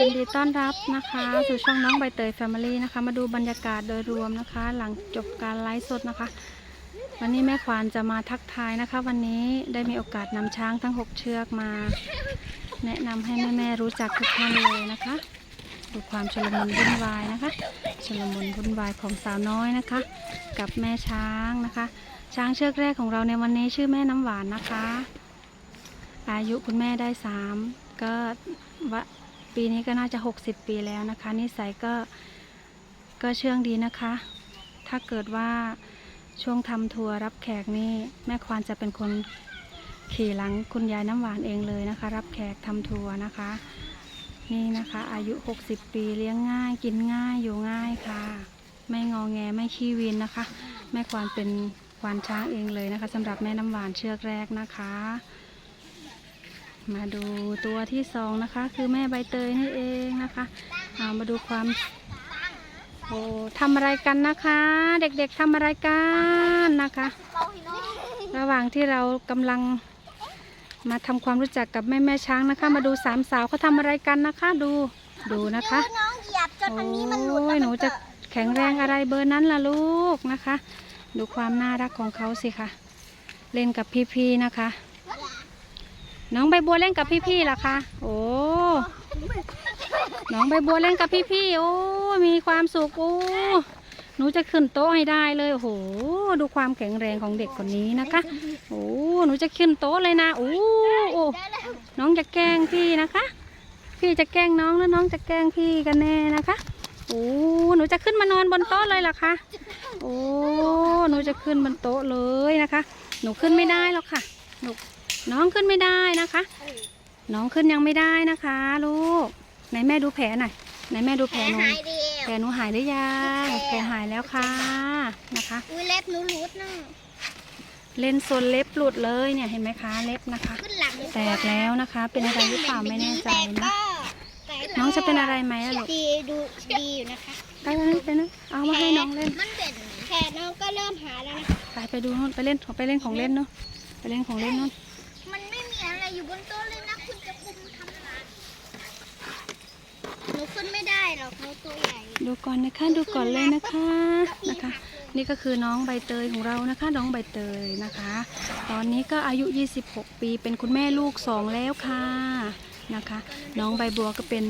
ยินดีต้อนรับนะคะสู่ช่องน้องใบเตยแฟมิลี่นะคะ มาดูบรรยากาศโดยรวมนะคะ หลังจบการไลฟ์สดนะคะ วันนี้แม่ควานจะมาทักทายนะคะ วันนี้ได้มีโอกาสนำช้างทั้ง 6 เชือกมา แนะนำให้แม่ๆรู้จักทุกท่านเลยนะคะ ดูความชลมุนวุ่นวายนะคะชลมุนวุ่นวายของสาวน้อยนะคะ กับแม่ช้างนะคะ ช้างเชือกแรกของเราในวันนี้ชื่อแม่น้ำหวานนะคะ อายุคุณแม่ได้สามก็วะ ปีนี้ก็น่าจะ 60 ปีแล้วนะคะนิสัยก็ก็เชื่องดีนะคะ ถ้าเกิดว่าช่วงทำทัวร์รับแขกนี่แม่ควานจะเป็นคนขี่หลังคุณยายน้ำหวานเองเลยนะคะ รับแขกทำทัวร์นะคะ นี่นะคะ อายุ 60 ปีเลี้ยงง่าย กินง่ายอยู่ง่ายค่ะ ไม่งอแงไม่ขี้วินนะคะ แม่ควานเป็นควานช้างเองเลยนะคะสำหรับแม่น้ำหวานเชือกแรกนะคะ มาดูตัวที่สองนะคะ คือแม่ใบเตยนี่เองนะคะเอามาดูความโอ้ทำอะไรกันนะคะ เด็กๆทำอะไรกันนะคะ ระหว่างที่เรากำลังมาทำความรู้จักกับแม่แม่ช้างนะคะ มาดูสามสาวเขาทำอะไรกันนะคะ ดูดูนะคะน้องเหยียบจนอันนี้มันหลุดโอ้ยหนูจะแข็งแรงอะไรเบอร์นั้นล่ะลูกนะคะ ดูความน่ารักของเขาสิคะเล่นกับพี่ๆนะคะ น้องใบบัวเล่นกับพี่ๆล่ะคะโอ้น้องใบบัวเล่นกับพี่ๆโอ้มีความสุขโอ้หนูจะขึ้นโต๊ะให้ได้เลยโอ้โหดูความแข็งแรงของเด็กคนนี้นะคะโอ้หนูจะขึ้นโต๊ะเลยนะโอ้โอ้น้องจะแกล้งพี่นะคะ พี่จะแกล้งน้องแล้วน้องจะแกล้งพี่กันแน่นะคะโอ้หนูจะขึ้นมานอนบนโต๊ะเลยเหรอคะโอ้หนูจะขึ้นบนโต๊ะเลยนะคะ หนูขึ้นไม่ได้หรอกค่ะหนู น้องขึ้นไม่ได้นะคะ น้องขึ้นยังไม่ได้นะคะ ลูกไหนแม่ดูแผลหน่อยไหนแม่ดูแผแผลลหนูหายเดียวแผลหนูหายหรือยังแผลหายแล้วค่ะนะคะอุ้ยเล็บหนูหลุดนะเล่นโซนเล็บหลุดเลยเนี่ยเห็นไหมคะเล็บนะคะขึ้นหลังแตกแล้วนะคะ เป็นอะไรหรือเปล่าไม่แน่ใจแต่นะก็แต่ก็น้องจะเป็นอะไรไหมอะลูกดีดูดีอยู่นะคะไปนะไปนะเอามาให้น้องเล่นมันเป็นแผลน้องก็เริ่มหายแล้วนะไปไปดูนู่นไปเล่นไปเล่นของเล่นเนาะไปเล่นของเล่นนู่นมันไม่มีอะไรอยู่บนโต๊ะเลยนะคุณจะคุมทำอะไรหนู ขึ้นไม่ได้หรอกหนูตัวใหญ่ดูก่อนนะคะดูก่อนเลยนะคะนะคะ นี่ก็คือน้องใบเตยของเรานะคะ น้องใบเตยนะคะ ตอนนี้ก็อายุ 26 ปีเป็นคุณแม่ลูกสองแล้วค่ะนะคะ น้องใบบัวก็เป็น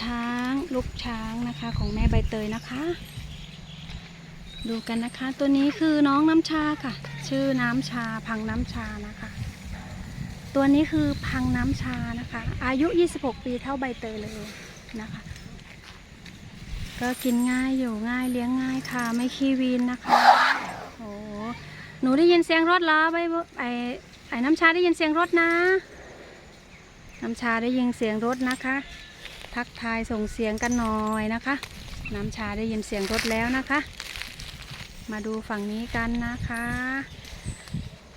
ช้างลูกช้างนะคะของแม่ใบเตยนะคะ ดูกันนะคะ ตัวนี้คือน้องน้ำชาค่ะ ชื่อน้ำชาพังน้ำชานะคะ ตัวนี้คือพังน้ำชานะคะ อายุ 26 ปีเท่าใบเตยเลย นะคะ ก็กินง่ายอยู่ง่ายเลี้ยงง่ายค่ะ ไม่ขี้วีนนะคะ โอ้หนูได้ยินเสียงรถแล้วใบบัวไอไอน้ำชาได้ยินเสียงรถนะ น้ำชาได้ยินเสียงรถนะคะ ทักทายส่งเสียงกันหน่อยนะคะ น้ำชาได้ยินเสียงรถแล้วนะคะ มาดูฝั่งนี้กันนะคะ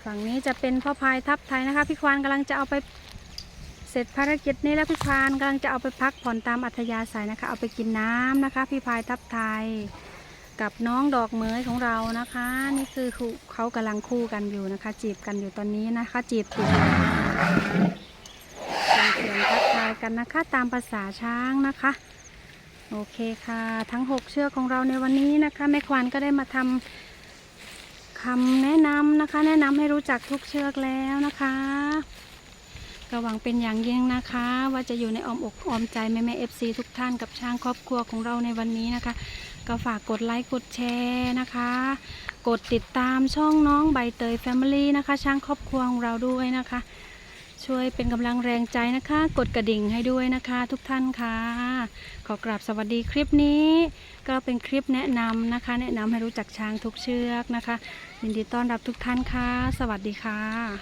ฝั่งนี้จะเป็นพ่อพายทับไทยนะคะ พี่ควานกำลังจะเอาไป เสร็จภารกิจนี้แล้วพี่ควานกำลังจะเอาไปพักผ่อนตามอัธยาศัยนะคะ เอาไปกินน้ำนะคะ พี่พายทับไทยกับน้องดอกเหมยของเรานะคะ นี่คือคู่เขากำลังคู่กันอยู่นะคะ จีบกันอยู่ตอนนี้นะคะ จีบติดเสียงทักทายกันนะคะตามภาษาช้างนะคะ โอเคค่ะ ทั้ง 6 เชือกของเราในวันนี้นะคะแม่ควานก็ได้มาทำคำแนะนำนะคะ แนะนำให้รู้จักทุกเชือกแล้วนะคะ ก็หวังเป็นอย่างยิ่งนะคะ ว่าจะอยู่ในอ้อมอกอ้อมใจแม่แม่เอฟซีทุกท่านกับช้างครอบครัวของเราในวันนี้นะคะ ก็ฝากกดไลค์กดแชร์นะคะ กดติดตามช่องน้องใบเตยแฟมิลี่นะคะช้างครอบครัวของเราด้วยนะคะ ช่วยเป็นกำลังแรงใจนะคะ กดกระดิ่งให้ด้วยนะคะ ทุกท่านค่ะ ขอกราบสวัสดีคลิปนี้ ก็เป็นคลิปแนะนำนะคะ แนะนำให้รู้จักช้างทุกเชือกนะคะยินดีต้อนรับทุกท่านค่ะ สวัสดีค่ะ